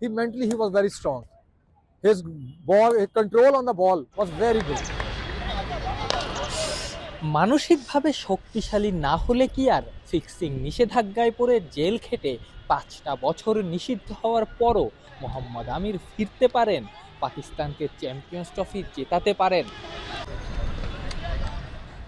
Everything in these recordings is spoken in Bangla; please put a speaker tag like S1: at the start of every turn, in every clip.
S1: he mentally he was very strong. His ball, his control on the ball was very good.
S2: মানসিকভাবে শক্তিশালী না হলে কি আর ফিক্সিং নিষেধাজ্ঞায় পড়ে জেল খেটে পাঁচটা বছর নিষিদ্ধ হওয়ার পরও মোহাম্মদ আমির ফিরতে পারেন পাকিস্তানকে চ্যাম্পিয়ন্স ট্রফি জেতাতে পারেন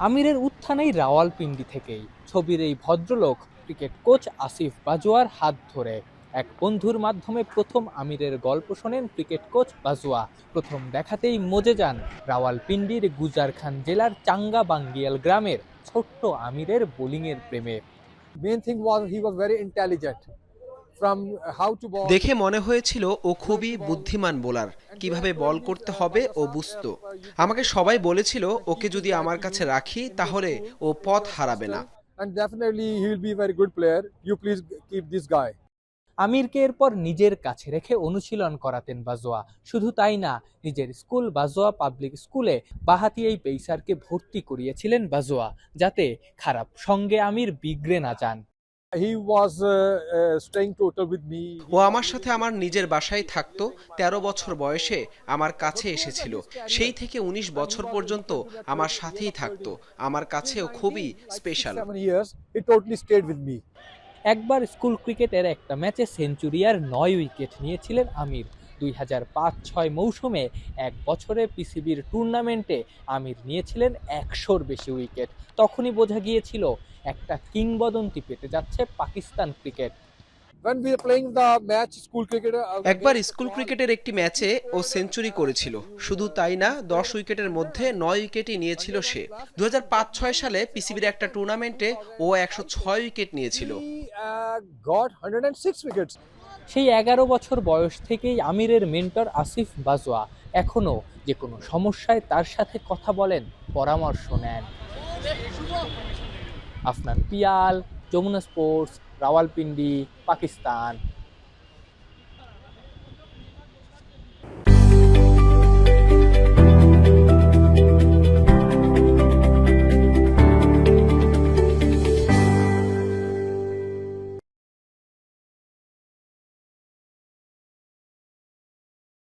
S2: আমিরের উত্থানেই রাওয়ালপিন্ডি থেকেই ছবির এই ভদ্রলোক ক্রিকেট কোচ আসিফ বাজোয়ার হাত ধরে এক বন্ধুর মাধ্যমে প্রথম আমিরের গল্প শোনেন ক্রিকেট কোচ বাজোয়া। প্রথম দেখাতেই মজে যান রাওয়ালপিন্ডির গুজারখান জেলার চাঙ্গা বাঙ্গিয়াল গ্রামের ছোট্ট আমিরের বোলিংয়ের প্রেমে।
S1: He was very intelligent. From how to
S3: দেখে মনে হয়েছিল ও খুবই বুদ্ধিমান বোলার। কীভাবে বল করতে হবে ও বুঝতো। আমাকে সবাই বলেছিল ওকে যদি আমার কাছে রাখি তাহলে ও পথ হারাবে না।
S1: And definitely he will be a very good player. You please keep this guy.
S2: আমিরকে এরপর নিজের কাছে রেখে অনুশীলন করাতেন বাজোয়া। শুধু তাই না নিজের স্কুল বাজোয়া পাবলিক স্কুলে বাহাতি এই পেইসারকে ভর্তি করিয়েছিলেন বাজোয়া যাতে খারাপ সঙ্গে আমির বিগড়ে না যান।
S1: Uh, uh,
S3: ও আমার সাথে আমার নিজের বাসায় থাকতো ১৩ বছর বয়সে আমার কাছে এসেছিল। সেই থেকে ১৯ বছর পর্যন্ত আমার সাথেই থাকতো। আমার কাছেও খুবই স্পেশাল
S2: একবার স্কুল ক্রিকেটের একটা ম্যাচে সেঞ্চুরি আর নয় উইকেট নিয়েছিলেন আমির। দুই হাজার পাঁচ ছয় মৌসুমে এক বছরে পিসিবির টুর্নামেন্টে আমির নিয়েছিলেন একশোর বেশি উইকেট। তখনই বোঝা গিয়েছিল একটা কিংবদন্তি পেতে যাচ্ছে পাকিস্তান ক্রিকেট।
S1: Uh,
S3: একবার স্কুল ক্রিকেটের একটি ম্যাচে ও সেঞ্চুরি করেছিল। শুধু তাই না দশ উইকেটের মধ্যে নয় উইকেটই নিয়েছিল সে। দু ছয় সালে পিসিবির একটা টুর্নামেন্টে ও একশো ছয় উইকেট নিয়েছিল।
S1: Got 106 wickets.
S2: সেই এগারো বছর বয়স থেকেই আমিরের মেন্টর আসিফ বাজওয়া এখনও যে কোনো সমস্যায় তার সাথে কথা বলেন, পরামর্শ নেন আফনান পিয়াল, যমুনা স্পোর্টস, রাওয়ালপিন্ডি, পাকিস্তান